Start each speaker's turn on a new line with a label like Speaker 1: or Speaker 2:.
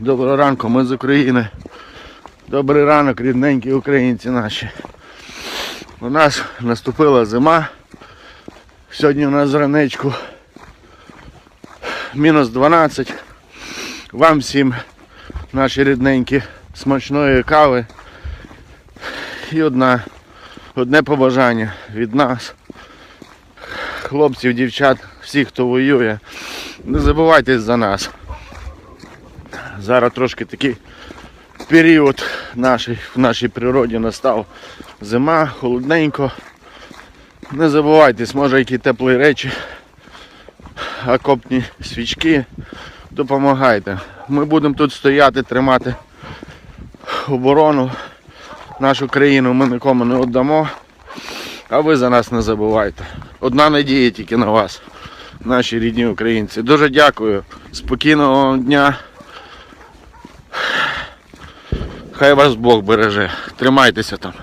Speaker 1: Доброго ранку, ми з України. Добрий ранок, рідненькі українці наші. У нас наступила зима. Сьогодні у нас зранечку мінус 12. Вам всім, наші рідненькі, смачної кави. І одна, одне побажання від нас, хлопців, дівчат, всіх, хто воює. Не забувайтесь за нас. Зараз трошки такий період нашій, в нашій природі настав зима, холодненько. Не забувайтесь, може які теплі речі, окопні свічки. Допомагайте. Ми будемо тут стояти, тримати оборону. Нашу країну ми нікому не віддамо. А ви за нас не забувайте. Одна надія тільки на вас, наші рідні українці. Дуже дякую. Спокійного дня. Хай вас Бог береже. Тримайтеся там.